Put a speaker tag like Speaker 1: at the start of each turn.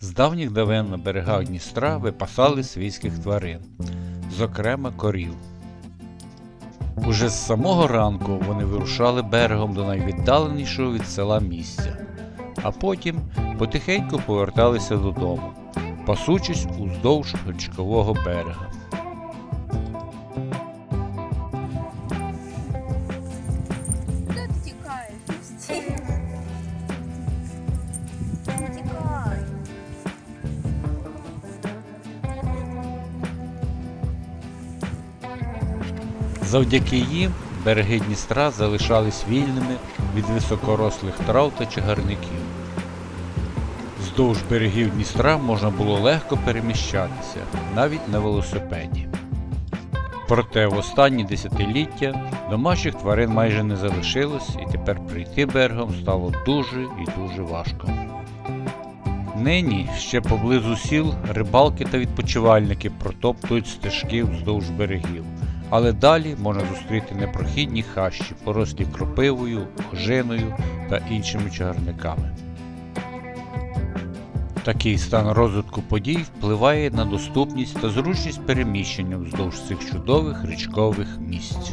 Speaker 1: З давніх давен на берегах Дністра випасали свійських тварин, зокрема корів. Уже з самого ранку вони вирушали берегом до найвіддаленішого від села місця, а потім потихеньку поверталися додому, пасучись уздовж річкового берега. Завдяки їм береги Дністра залишались вільними від високорослих трав та чагарників. Вздовж берегів Дністра можна було легко переміщатися, навіть на велосипеді. Проте в останні десятиліття домашніх тварин майже не залишилось і тепер прийти берегом стало дуже і дуже важко. Нині ще поблизу сіл рибалки та відпочивальники протоптують стежки вздовж берегів, але далі можна зустріти непрохідні хащі, порослі кропивою, ожиною та іншими чагарниками. Такий стан розвитку подій впливає на доступність та зручність переміщення вздовж цих чудових річкових місць.